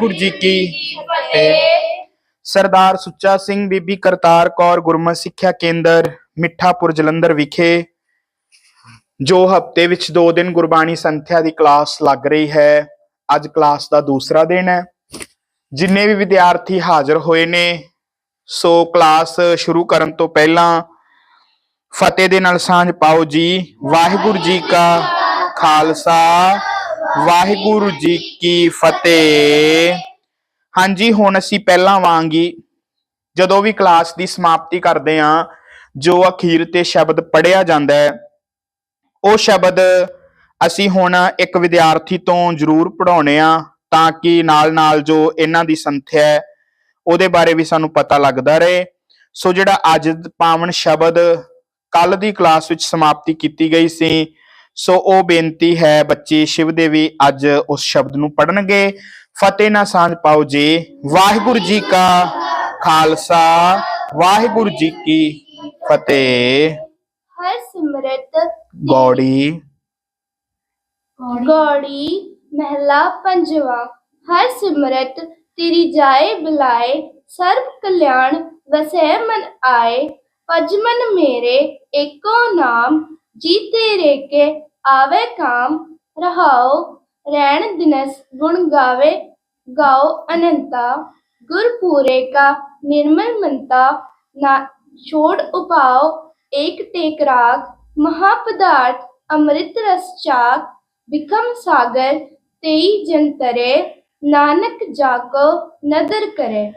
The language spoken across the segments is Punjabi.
ਵਾਹਿਗੁਰੂ ਜੀ ਕੀ ਫਤਿਹ ਸਰਦਾਰ ਸੁੱਚਾ ਸਿੰਘ ਬੀਬੀ ਕਰਤਾਰ ਕੌਰ ਗੁਰਮਤਿ ਸਿੱਖਿਆ ਕੇਂਦਰ ਮਿੱਠਾਪੁਰ ਜਲੰਧਰ ਵਿਖੇ ਜੋ ਹਫ਼ਤੇ ਵਿੱਚ 2 ਦਿਨ ਗੁਰਬਾਣੀ ਸੰਥਿਆ ਦੀ ਕਲਾਸ ਲੱਗ ਰਹੀ ਹੈ, ਅੱਜ ਕਲਾਸ ਦਾ ਦੂਸਰਾ ਦਿਨ ਹੈ। ਜਿੰਨੇ ਵੀ ਵਿਦਿਆਰਥੀ ਹਾਜ਼ਰ ਹੋਏ ਨੇ, ਸੋ ਕਲਾਸ ਸ਼ੁਰੂ ਕਰਨ ਤੋਂ ਪਹਿਲਾਂ ਫਤਿਹ ਦੇ ਨਾਲ ਸਾਂਝ ਪਾਓ ਜੀ। ਵਾਹਿਗੁਰੂ ਜੀ ਕਾ ਖਾਲਸਾ। ਵਾਹਿਗੁਰੂ ਜੀ ਕੀ ਫਤਿਹ। ਹਾਂਜੀ, ਹੁਣ ਅਸੀਂ ਪਹਿਲਾਂ ਵਾਂਗੀ ਜਦੋਂ ਵੀ ਕਲਾਸ ਦੀ ਸਮਾਪਤੀ ਕਰਦੇ ਹਾਂ, ਜੋ ਅਖੀਰ ਤੇ ਸ਼ਬਦ ਪੜਿਆ ਜਾਂਦਾ ਹੈ, ਉਹ ਸ਼ਬਦ ਅਸੀਂ ਹੁਣ ਇੱਕ ਵਿਦਿਆਰਥੀ ਤੋਂ ਜ਼ਰੂਰ ਪੜਾਉਣੇ ਆ ਤਾਂ ਕਿ ਨਾਲ-ਨਾਲ ਜੋ ਇਹਨਾਂ ਦੀ ਸੰਥਿਆ ਹੈ, ਉਹਦੇ ਬਾਰੇ ਵੀ ਸਾਨੂੰ ਪਤਾ ਲੱਗਦਾ ਰਹੇ। ਸੋ ਜਿਹੜਾ ਅੱਜ ਪਾਵਨ ਸ਼ਬਦ ਕੱਲ ਦੀ ਕਲਾਸ ਵਿੱਚ ਸਮਾਪਤੀ ਕੀਤੀ ਗਈ ਸੀ ਸੋ ਉਹ ਬੇਨਤੀ ਹੈ ਬੱਚੇ ਸ਼ਿਵ ਦੇਵੀ ਅੱਜ ਉਸ ਸ਼ਬਦ ਨੂੰ ਪੜਨਗੇ ਫਤਿਹ ਨਾਲ ਸਾਂਝ ਪਾਓ ਜੀ। ਵਾਹਿਗੁਰੂ ਜੀ ਕਾ ਖਾਲਸਾ। ਵਾਹਿਗੁਰੂ ਜੀ ਕੀ ਫਤਿਹ। ਹਰ ਸਿਮਰਤ ਗੌੜੀ। ਗੌੜੀ। ਮਹਿਲਾ ਪੰਜਵਾ। ਹਰ ਸਿਮਰਤ ਤੇਰੀ ਜਾਏ ਬੁਲਾਏ। ਸਰਬ ਕਲਿਆਣ ਵਸੈ ਮਨ ਆਏ। ਭਜ ਮਨ ਮੇਰੇ ਏਕੋ ਨਾਮ। ਜੀ ਤੇਰੇ ਕੇ ਆਵੇ ਕਾਮ ਰਹਾਓ ਰਹਿਣ ਦਿਨਸ ਗੁਣ ਗਾਵੇ ਗਾਓ ਅਨੰਤਾ ਗੁਰ ਪੂਰੇ ਕਾ ਨਿਰਮਲ ਮੰਤਾ ਨਾ ਛੋੜ ਉਪਾਓ ਏਕ ਟੇਕ ਰਾਗ ਮਹਾਪਦਾਰਥ ਅੰਮ੍ਰਿਤ ਰਸ ਚਾਕ ਵਿਕਮ ਸਾਗਰ ਤੇਈ ਜਨ ਨਾਨਕ ਜਾਕੋ ਨਦਰ ਕਰੇ।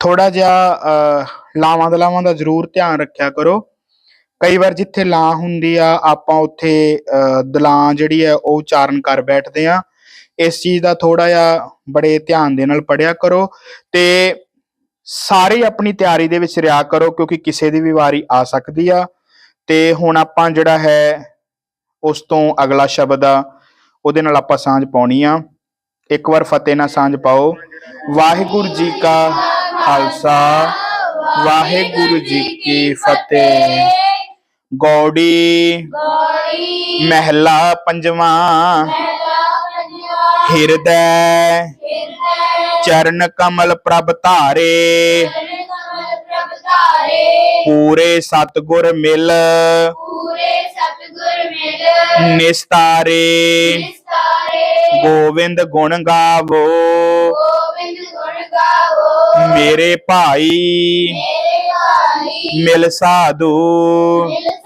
ਥੋੜਾ ਜਿਹਾ ਅਹ, ਲਾਵਾਂ ਦਲਾਵਾਂ ਦਾ ਜ਼ਰੂਰ ਧਿਆਨ ਰੱਖਿਆ ਕਰੋ। ਕਈ ਵਾਰ ਜਿੱਥੇ ਲਾਂ ਹੁੰਦੀ ਆ ਆਪਾਂ ਉੱਥੇ ਅਹ, ਦਲਾਂ ਜਿਹੜੀ ਹੈ ਉਹ ਉਚਾਰਨ ਕਰ ਬੈਠਦੇ ਆ। ਇਸ ਚੀਜ਼ ਦਾ ਥੋੜਾ ਜਿਹਾ ਬੜੇ ਧਿਆਨ ਦੇ ਨਾਲ ਪੜਿਆ ਕਰੋ ਤੇ ਸਾਰੇ ਆਪਣੀ ਤਿਆਰੀ ਦੇ ਵਿੱਚ ਰਿਹਾ ਕਰੋ ਕਿਉਂਕਿ ਕਿਸੇ ਦੀ ਵੀ ਵਾਰੀ ਆ ਸਕਦੀ ਆ। ਤੇ ਹੁਣ ਆਪਾਂ ਜਿਹੜਾ ਹੈ ਉਸ ਤੋਂ ਅਗਲਾ ਸ਼ਬਦ ਆ ਉਹਦੇ ਨਾਲ ਆਪਾਂ ਸਾਂਝ ਪਾਉਣੀ ਆ। ਇੱਕ ਵਾਰ ਫਤਿਹ ਨਾਲ ਸਾਂਝ ਪਾਓ। ਵਾਹਿਗੁਰੂ ਜੀ ਕਾ ਖਾਲਸਾ ਵਾਹਿਗੁਰੂ ਜੀ ਕੀ ਫਤਿਹ। ਗੌੜੀ ਗੌੜੀ। ਮਹਿਲਾ ਪੰਜਵਾਂ। ਮਹਿਲਾ ਪੰਜਵਾ। ਹਿਰਦੈ। ਹਿਰਦੈ। ਚਰਨ ਕਮਲ ਪ੍ਰਭ ਧਾਰੇ। ਚਰਨ ਕਮਲ ਪ੍ਰਭ ਧਾਰੇ। ਪੂਰੇ ਸਤਗੁਰ ਮਿਲ। ਪੂਰੇ ਸਤਿਗੁਰ ਮਿਲ। ਨਿਸਤਾਰੇ। ਨਿਸਤਾਰੇ। ਗੋਵਿੰਦ ਗੁਣ ਗਾਵੋ। ਗੋਬਿੰਦ ਗੁਣ ਗਾਵੋ। ਮੇਰੇ ਭਾਈ। ਮੇਰੇ ਭਾਈ। ਮਿਲ ਸਾਧੂ। ਮਿਲ ਸਾਧੂ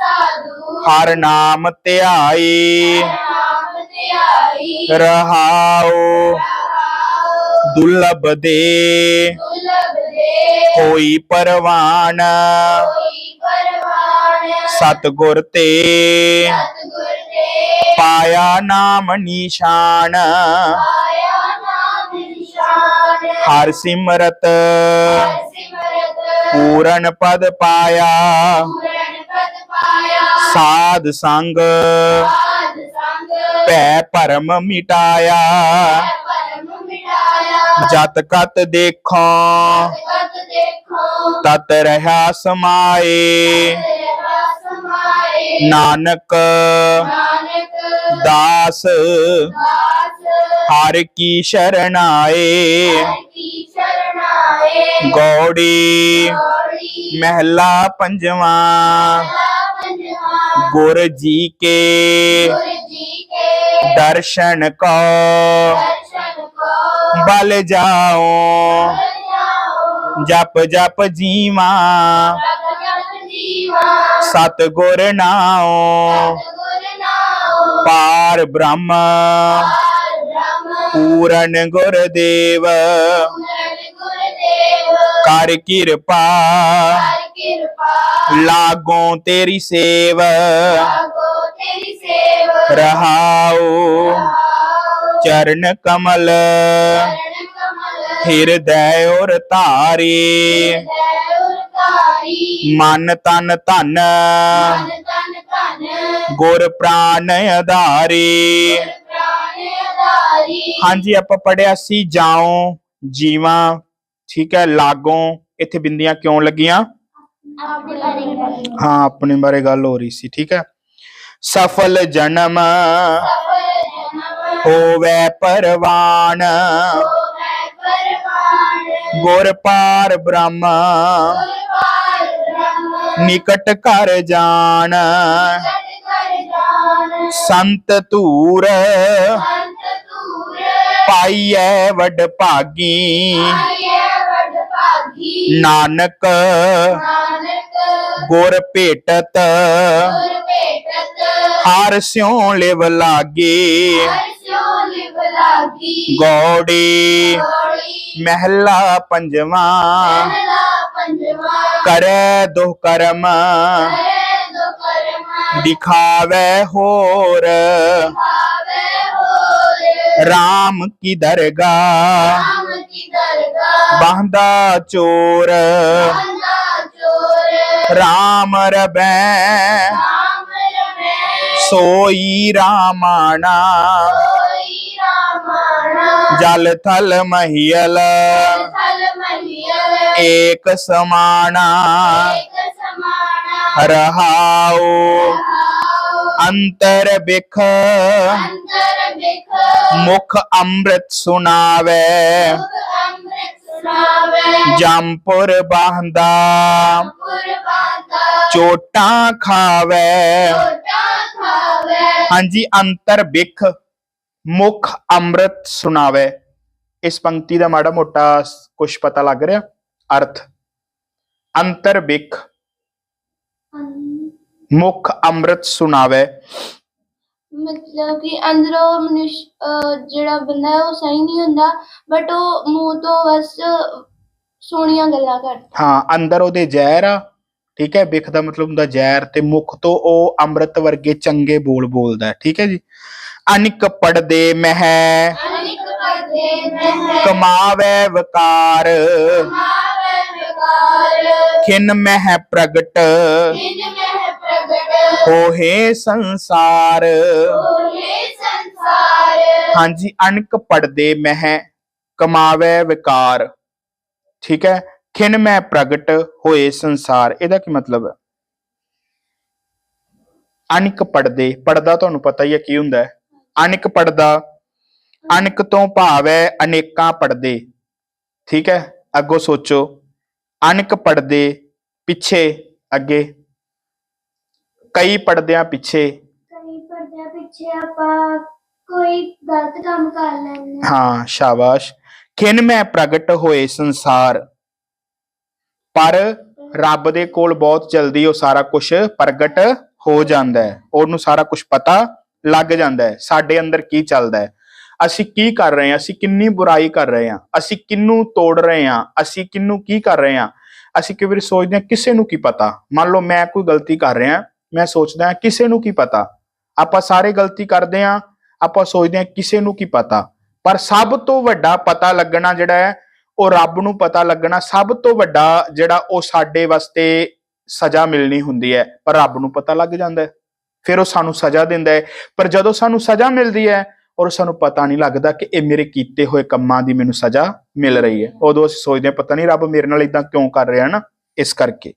ਹਰ ਨਾਮ ਧਿਆਈ। ਨਾਮ ਰਹਾਉ। ਰਹਾਉ ਦੇ। ਦੁਲਭ ਦੇ ਕੋਈ ਪਰਵਾਨ। ਸਤਗੁਰ ਤੇ ਸਤਿਗੁਰ ਤੇ। ਪਾਇਆ ਨਾਮ ਨਿਸ਼ਾਨ। ਹਰ ਸਿਮਰਤ। ਪੂਰਨ ਪਦ ਪਾਇਆ। ਸਾਧ ਸੰਗ। ਭੈ ਭਰਮ ਮਿਟਾਇਆ। ਜਤ ਕਤ ਦੇਖੋ। ਤਤ ਰਹਾ ਸਮਾਏ। ਨਾਨਕ ਦਾਸ। ਹਰ ਕੀ ਸ਼ਰਨਾਏ ਹਰਿ ਗੌੜੀ ਮਹਿਲਾ ਪੰਜਵਾਂ ਮਹਿਲਾ ਪੰਜਵਾ। ਗੁਰ ਜੀ ਕੇ ਦਰਸ਼ਨ ਕੋ ਬਲ ਜਾਓ। ਜਪ ਜਪ ਜੀਵਾ। ਸਤ ਗੁਰ ਨਾਉ। ਪਾਰ ਬ੍ਰਹਮ। ਪਾਰ ਬ੍ਰਹਮ। ਪੂਰਨ ਗੁਰ ਦੇਵ ਪੂਰਨ ਗੁਰਦੇਵ। ਕਰ ਕਿਰਪਾ। ਕਿਰਪਾ। ਲਾਗੋਂ ਤੇਰੀ ਸੇਵ। ਲਾਗੋ ਤੇਰੀ ਸੇਵ। ਰਹਾਉ। ਚਰਨ ਕਮਲ। ਚਰਨ ਕਮਲ। ਹਿਰਦੈ ਔਰ ਧਾਰੀ। ਮਨ ਤਨ ਧਨ। ਗੁਰ ਪ੍ਰਾਨ ਆਧਾਰੀ। ਹਾਂਜੀ ਆਪਾਂ ਪੜਿਆ ਸੀ ਜਾਉ ਜੀਵਾਂ। ਠੀਕ ਹੈ ਲਾਗੋਂ। ਇੱਥੇ ਬਿੰਦੀਆਂ ਕਿਉਂ ਲੱਗੀਆਂ? ਹਾਂ ਆਪਣੇ ਬਾਰੇ ਗੱਲ ਹੋ ਰਹੀ ਸੀ ਠੀਕ ਹੈ। ਸਫਲ ਜਨਮ ਹੋਵੇ ਪਰਵਾਨ। ਹੋਵੇ ਗੁਰ ਪਾਰ ਬ੍ਰਹਮ। ਨਿਕਟ ਕਰ ਜਾਣ। ਸਤ ਧੂਰ। ਪਾਈਐ ਭਾਗੀ ਆਏ ਵਡ ਭਾਗੀ। ਨਾਨਕ ਗੁਰ ਭੇਟਤ ਹਰ ਸਿਉ ਲਿਵ ਲਾਗੇ। ਗੌੜੀ ਮਹਿਲਾ ਪੰਜਵਾ ਕਰੈ ਦੁਹ ਕਰਮ ਕਰੇ ਦੋ ਕਰਮ ਦਿਖਾਵੇ ਹੋਰ। RAM ਕੀ ਦਰਗਾਹ? ਰਾਮ ਕੀ ਦਰਗਾਹ? ਬਾਂਦਾ ਚੋਰ। ਬੰਦਾ ਚੋਰ। RAM ਰਬੈ ਰਾਮ ਰਮੇ। ਸੋਈ ਰਾਮਾਣਾ। ਕੋਈ ਰਾਮਾਣਾ। ਜਲ ਥਲ ਮਹੀਲ। ਥਲ ਮਹੀਲ। ਏਕ ਸਮਾਣਾ। ਰਹਾਉ ਅੰਤਰ ਬਿਖ। ਅੰਤਰ ਬਿਖ। ਮੁਖ ਅੰਮ੍ਰਿਤ ਸੁਣਾਵੇ। ਜੰਪੁਰ ਕੁਰਬਾਤਾ ਚੋਟਾਂ ਖਾਵੇ। ਹਾਂਜੀ ਅੰਤਰ ਬਿਖ। ਮੁਖ ਅੰਮ੍ਰਿਤ ਸੁਣਾਵੇ। ਇਸ ਪੰਕਤੀ ਦਾ ਮਾੜਾ ਮੋਟਾ ਕੁਝ ਪਤਾ ਲੱਗ ਰਿਹਾ। ਅਰਥ। ਅੰਤਰ ਬਿਖ। ਮੁਖ ਅੰਮ੍ਰਿਤ ਸੁਣਾਵੇ। ਮਤਲਬ ਕਿ ਅੰਦਰੋਂ ਮਨੁਸ਼ ਅਹ ਜਿਹੜਾ ਬੰਦਾ ਹੈ ਉਹ ਸਹੀ ਨਹੀਂ ਹੁੰਦਾ ਬਟ ਉਹ ਮੂੰਹ ਤੋਂ ਬਸ ਸੋਹਣੀਆਂ ਗੱਲਾਂ ਕਰਦਾ। ਹਾਂ ਅੰਦਰ ਉਹਦੇ ਜ਼ਹਿਰ ਆ ਠੀਕ ਹੈ ਬਿਖ ਦਾ ਮਤਲਬ ਹੁੰਦਾ ਜ਼ਹਿਰ ਤੇ ਮੁਖ ਤੋਂ ਉਹ ਅੰਮ੍ਰਿਤ ਵਰਗੇ ਚੰਗੇ ਬੋਲ ਬੋਲਦਾ ਹੈ ਠੀਕ ਹੈ ਜੀ। ਅਨਿਕ ਪੜਦੇ ਮਹਿ ਅਨਿਕ ਕਰਦੇ ਮਹਿ ਕਮਾਵੇ ਵਕਾਰ। ਮਾਵੇ ਵਿਕਾਰ। ਖਿਨ ਮਹਿ ਪ੍ਰਗਟ। ਜਿਨ ਮਹਿ ਹੋਏ ਸੰਸਾਰ। ਹਾਂਜੀ ਅਨਕ ਪੜਦੇ ਮਹਿ ਕਮਾਵੇ ਵਿਕਾਰ। ਠੀਕ ਹੈ? ਖਿਨ ਮੈਂ ਪ੍ਰਗਟ ਹੋਏ ਸੰਸਾਰ। ਇਹਦਾ ਕੀ ਮਤਲਬ ਹੈ? ਅਨਕ ਪੜਦੇ। ਪੜਦਾ ਤੁਹਾਨੂੰ ਪਤਾ ਹੀ ਹੈ ਕੀ ਹੁੰਦਾ ਹੈ? ਅਨਕ ਪੜਦਾ। ਅਨਕ ਤੋਂ ਭਾਵ ਹੈ ਅਨੇਕਾਂ ਪੜਦੇ। ਠੀਕ ਹੈ? ਅੱਗੋਂ ਸੋਚੋ। ਅਨਕ ਪੜਦੇ ਪਿੱਛੇ ਅੱਗੇ। ਕਈ ਪੜਦਿਆਂ ਪਿੱਛੇ। ਕਈ ਪਰਦਿਆਂ ਪਿੱਛੇ ਆਪਾਂ ਕੋਈ ਗਲਤ ਕੰਮ ਕਰ ਲੈਂਦੇ ਹਾਂ। ਹਾਂ ਸ਼ਾਬਾਸ਼। ਖਿਨ ਮੈਂ ਪ੍ਰਗਟ ਹੋਏ ਸੰਸਾਰ। ਪਰ ਰੱਬ ਦੇ ਕੋਲ ਬਹੁਤ ਜਲਦੀ ਉਹ ਸਾਰਾ ਕੁਝ ਪ੍ਰਗਟ ਹੋ ਜਾਂਦਾ ਹੈ। ਉਹਨੂੰ ਸਾਰਾ ਕੁਝ ਪਤਾ ਲੱਗ ਜਾਂਦਾ ਹੈ। ਸਾਡੇ ਅੰਦਰ ਕੀ ਚੱਲਦਾ ਹੈ? ਅਸੀਂ ਕੀ ਕਰ ਰਹੇ ਹਾਂ? ਅਸੀਂ ਕਿੰਨੀ ਬੁਰਾਈ ਕਰ ਰਹੇ ਹਾਂ? ਅਸੀਂ ਕਿੰਨੂੰ ਤੋੜ ਰਹੇ ਹਾਂ? ਅਸੀਂ ਕਿੰਨੂੰ ਕੀ ਕਰ ਰਹੇ ਹਾਂ? ਅਸੀਂ ਕਈ ਵਾਰੀ ਸੋਚਦੇ ਹਾਂ ਕਿਸੇ ਨੂੰ ਕੀ ਪਤਾ? ਮੰਨ ਲਓ ਮੈਂ ਕੋਈ ਗਲਤੀ ਕਰ ਰਿਹਾ ਮੈਂ ਸੋਚਦਾ ਕਿਸੇ ਨੂੰ ਕੀ ਪਤਾ? ਆਪਾਂ ਸਾਰੇ ਗਲਤੀ ਕਰਦੇ ਹਾਂ, ਆਪਾਂ ਸੋਚਦੇ ਹਾਂ, ਕਿਸੇ ਨੂੰ ਕੀ ਪਤਾ? ਪਰ ਸਭ ਤੋਂ ਵੱਡਾ ਪਤਾ ਲੱਗਣਾ ਜਿਹੜਾ ਹੈ, ਉਹ ਰੱਬ ਨੂੰ ਪਤਾ ਲੱਗਣਾ, ਸਭ ਤੋਂ ਵੱਡਾ ਜਿਹੜਾ ਉਹ ਸਾਡੇ ਵਾਸਤੇ ਸਜ਼ਾ ਮਿਲਣੀ ਹੁੰਦੀ ਹੈ, ਪਰ ਰੱਬ ਨੂੰ ਪਤਾ ਲੱਗ ਜਾਂਦਾ ਹੈ। ਫਿਰ ਉਹ ਸਾਨੂੰ ਸਜ਼ਾ ਦਿੰਦਾ ਹੈ। ਪਰ ਜਦੋਂ ਸਾਨੂੰ ਸਜ਼ਾ ਮਿਲਦੀ ਹੈ, ਔਰ ਸਾਨੂੰ ਪਤਾ ਨਹੀਂ ਲੱਗਦਾ ਕਿ ਇਹ ਮੇਰੇ ਕੀਤੇ ਹੋਏ ਕੰਮਾਂ ਦੀ ਮੈਨੂੰ ਸਜ਼ਾ ਮਿਲ ਰਹੀ ਹੈ। ਉਦੋਂ ਅਸੀਂ ਸੋਚਦੇ ਹਾਂ, ਪਤਾ ਨਹੀਂ ਰੱਬ ਮੇਰੇ ਨਾਲ ਇਦਾਂ ਕਿਉਂ ਕਰ ਰਿਹਾ ਨਾ, ਇਸ ਕਰਕੇ।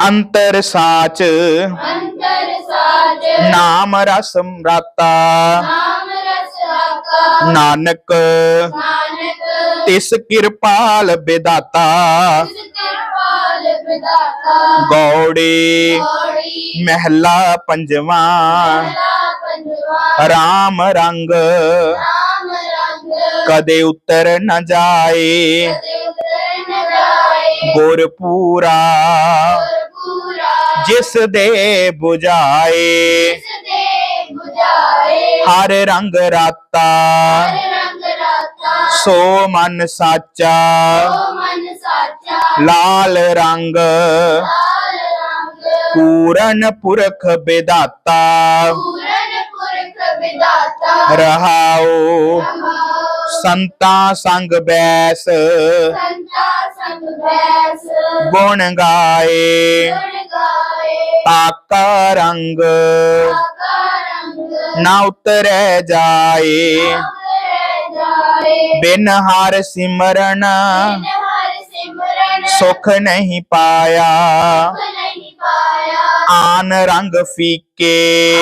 ਅੰਤਰ ਸਾਚ ਅੰਤਰ ਸਾਜ ਨਾਮ ਰਸ ਰਾਤਾ ਨਾਮ ਰਸ ਰਾਕਾ ਨਾਨਕ ਨਾਨਕ ਤਿਸ ਕਿਰਪਾਲ ਬਿਦਾਤਾ। ਤਿਸ ਕਿਰਪਾਲ ਵਿਦਾਤਾ ਗੌੜੇ ਮਹਿਲਾ ਪੰਜਵਾ। ਰਾਮ ਰੰਗ ਰਾਮ ਰੰਗ ਕਦੇ ਉਤਰ ਨ ਜਾਏ। ਕਦੇ ਉਤਰ ਨ ਜਾਏ। ਜਿਸ ਦੇ 부ਝਾਏ ਜਿਸ ਦੇ 부ਝਾਏ ਹਰ ਰੰਗ ਰਾਤਾ। ਸੋ ਮਨ ਸਾਚਾ। ਲਾਲ ਰੰਗ। ਪੂਰਨ ਪੁਰਖ ਵਿਦਾਤਾ ਰਹਾਓ। ਸੰਤਾਂ ਸੰਗ ਬੈਸ। ਸੰਤਾ ਸੰਗ ਬੈਸ। ਗੁਣ ਗਾਏ। ਗੁਣ ਗਾਏ। ਤਾਕਾ ਰੰਗ। ਆਕਾ ਰੰਗ। ਨਾ ਉਤਰੈ ਜਾਏ। ਬਿਨ ਹਰ ਸਿਮਰਨ। ਸੁਖ ਨਹੀਂ ਪਾਇਆ। ਆਨ ਰੰਗ ਫੀਕੇ।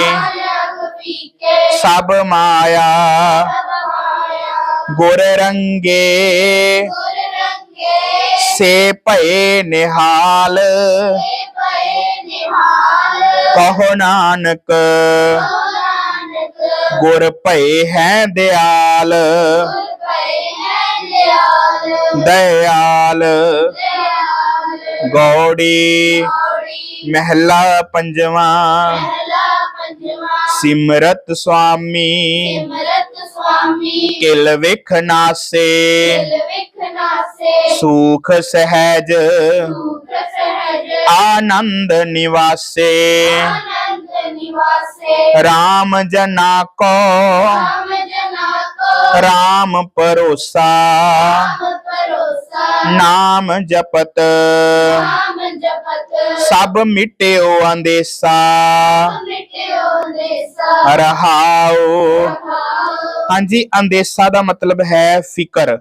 ਸਭ ਮਾਇਆ। ਗੁਰ ਰੰਗੇ ਸੇ ਭਏ ਨਿਹਾਲ ਕਹੋ ਨਾਨਕ ਗੁਰ ਭਏ ਹੈ ਦਿਆਲ ਦਿਆਲ ਗੌੜੀ ਮਹਿਲਾ ਪੰਜਵਾਂ ਸਿਮਰਤ ਸੁਆਮੀ ਸੁਆਮੀ। ਕਿਲ ਵਿਖ ਨਾਸੇ ਦਿਲ ਵਿਖ ਨਾਸੇ ਸੁਖ ਸਹਿਜ। ਸੁਖ ਸਹਿਜ। ਆਨੰਦ ਨਿਵਾਸੇ। ਆਨੰਦ ਨਿਵਾਸੇ। RAM ਜਨਾ ਕੋ। ਜਨਾ RAM ਭਰੋਸਾ। ਨਾਮ ਜਪਤ। ਨਾਮ ਜਪਤ। ਸਭ ਮਿਟਿਓ ਅੰਦੇਸਾ। ਮਿਟਿਓ ਦੇਸਾ ਰਹਾਓ। ਹਾਂਜੀ ਅੰਦੇਸਾ ਦਾ ਮਤਲਬ ਹੈ ਫਿਕਰ।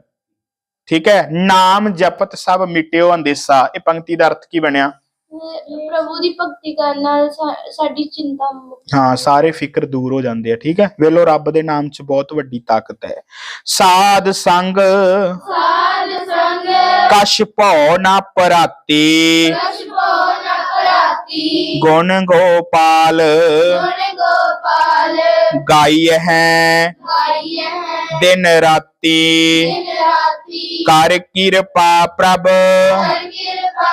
ਠੀਕ ਹੈ? ਨਾਮ ਜਪਤ ਸਭ ਮਿਟਿਓ ਅੰਦੇਸਾ। ਇਹ ਪੰਕਤੀ ਦਾ ਅਰਥ ਕੀ ਬਣਿਆ? ਪ੍ਰਭੂ ਦੀ ਭਗਤੀ ਕਰਨ ਨਾਲ ਸਾਡੀ ਚਿੰਤਾ ਹਾਂ ਸਾਰੇ ਫਿਕਰ ਦੂਰ ਹੋ ਜਾਂਦੇ ਆ ਠੀਕ ਹੈ? ਵੇਲੋ ਰੱਬ ਦੇ ਨਾਮ 'ਚ ਬਹੁਤ ਵੱਡੀ ਤਾਕਤ ਹੈ। ਸਾਧ ਸੰਗ ਸਾਧ ਸੰਗ ਕਛ ਭਉ ਨਾ ਪਰਾਤੀ। ਨ ਕਰਾਤੀ ਗੁਣ ਗੋਪਾਲ ਗੁਣ ਗੋਪਾਲ ਗਾਈ ਹੈ ਗਾਈ ਹੈ ਦਿਨ ਰਾਤੀ ਦਿਨ ਰਾਤੀ ਕਰ ਕਿਰਪਾ ਪ੍ਰਭ ਹਰ ਕਿਰਪਾ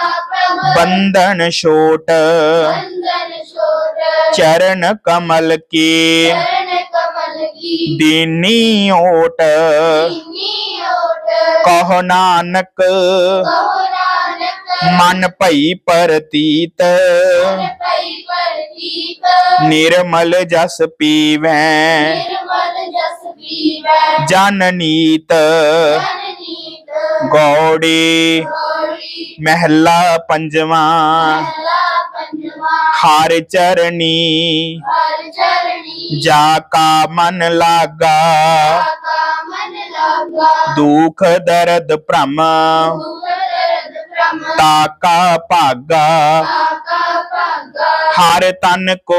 ਮਨ ਭਈ ਪਰਤੀਤ ਮਨ ਪਈ ਪਰਤੀਤ ਨਿਰਮਲ ਜਸ ਪੀਵੈ ਨਿਰਮਲ ਜਸ ਪੀਵੈ ਜਨ ਨੀਤ ਜਨ ਨੀਤ ਗੌੜੀ ਗੌੜੀ ਮਹਿਲਾ ਪੰਜਵਾਂ ਮਹਿਲਾ ਪੰਜਵਾ ਹਰ ਚਰਨੀ ਹਰ ਚਰਣੀ ਜਾ ਕਾ ਮਨ ਲਾਗਾ ਕਾ ਮਨ ਲਾਗਾ ਦੁਖ ਦਰਦ ਭ੍ਰਮ ਦਰਦ ਬ੍ਰਹਮ ਤਾ ਕਾ ਭਾਗਾ ਆਕਾ ਭਾਗਾ ਹਰ ਤਨ ਕੋ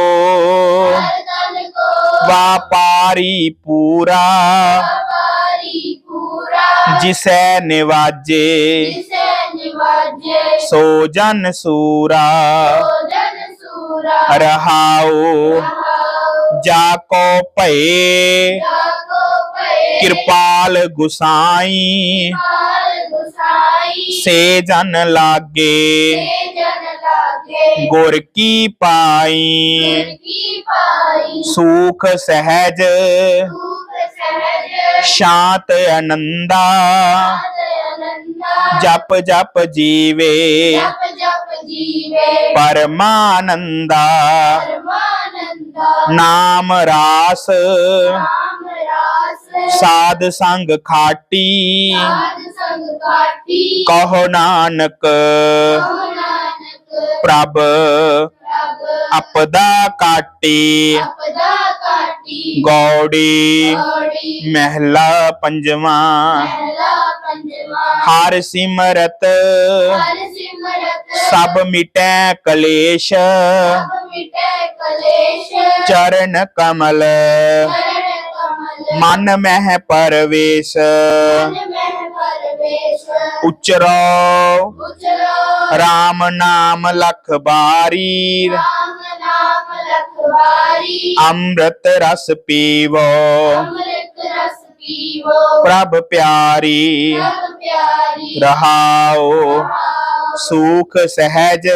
ਹਰ ਤਨ ਕੋ ਵਾਪਾਰੀ ਪੂਰਾ ਵਾਰੀ ਪੂਰਾ ਜਿਸੈ ਨਿਵਾਜੇ ਜਿਸੇ ਨਿਵਾਜੇ ਸੋ ਜਨ ਸੂਰਾ ਭੋਜਨ ਸੂਰਾ ਸੇ ਜਨ ਲਾਗੇ ਸੇ ਜਨ ਲਾਗੇ ਗੁਰ ਕੀ ਪਾਈ ਗੁਰ ਕੀ ਪਾਈ ਸੁਖ ਸਹਿਜ ਸੁਖ ਸਹਿਜ ਸ਼ਾਂਤ ਆਨੰਦਾ ਅਨੰਦਾ, ਜਪ ਜਪ ਜੀਵੇ ਜਪ ਜਪ ਜੀਵੇ ਪਰਮਾਨੰਦਾ ਪਰਮਾਨੰਦਾ ਨਾਮ ਰਾਸ ਨਾਮ ਸਾਧ ਸੰਗ ਖਾਟੀ। ਸਾਧ ਸੰਗ ਕਾਟੀ ਕਹੋ ਨਾਨਕ ਕਹੋ ਨਾਨਕ। ਪ੍ਰਭ ਪ੍ਰਭ ਆਪਦਾ ਕਾਟੀ। ਆਪਦਾ ਕਾਟੀ। ਗੌੜੀ ਗੌੜੀ। ਮਹਿਲਾ ਪੰਜਵਾਂ। ਹਰ ਸਿਮਰਤ ਹਰ ਸਿਮਰਤ। ਸਭ ਮਿਟੈ ਕਲੇਸ਼। ਸਭ ਮਿਟੇ ਕਲੇਸ਼। ਚਰਨ ਕਮਲ ਚਰਨ ਕਮਲ ਮਨ ਮਹਿ ਪਰਵੇਸ਼। ਉਚਰੋ। RAM ਨਾਮ ਲਖ ਬਾਰੀ। ਰਾਮ ਅੰਮ੍ਰਿਤ ਰਸ ਪੀਵੋ। ਪ੍ਰਭ ਪਿਆਰੀ। ਰਹਾਓ। ਸੁਖ ਸਹਿਜ।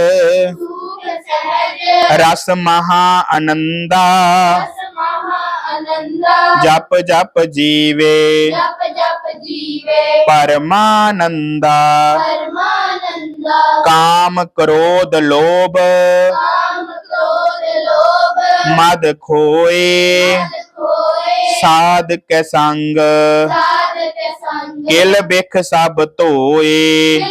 ਰਸ ਮਹਾ ਆਨੰਦਾ। ਜਪ ਜਪ ਜੀਵੇ। ਜਪ ਜਪ ਜੀਵੇ। ਪਰਮਾਨੰਦਾ। ਪਰਮਾਨੰਦਾ। ਕਾਮ ਕ੍ਰੋਧ ਲੋਭ। ਕਾਮ ਕ੍ਰੋਧ ਲੋਭ। ਮਦ ਖੋਏ। ਸਾਧ ਕੈ ਸੰਗ। ਸਾਧ ਕੇ ਸੰਗ। ਕਿਲ ਬਿਖ ਸਭ ਧੋਏ।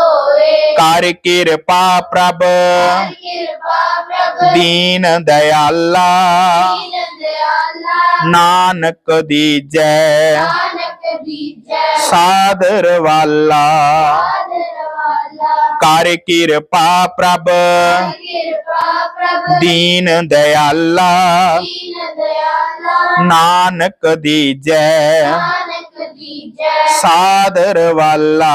ਤੋਏ ਕਰ ਕਿਰਪਾ ਪ੍ਰਭ। ਹਰ ਕਿਰਪਾ ਪ੍ਰਭ। ਦੀਨ ਦਇਆਲਾ ਦੀਨ ਦਿਆਲਾ। ਨਾਨਕ ਦੀਜੈ। ਨਾਨਕ ਦੀਜੈ। ਸਾਦਰ ਵਾਲਾ। ਕਰ ਕਿਰਪਾ ਪ੍ਰਭ। ਹਰ ਕਿਰਪਾ ਪ੍ਰਭ। ਦੀਨ ਦਇਆਲਾ ਦੀਨ ਨਾਨਕ ਦੀਜੈ। ਨਾਨਕ ਦੀਜੈ। ਸਾਦਰ ਵਾਲਾ।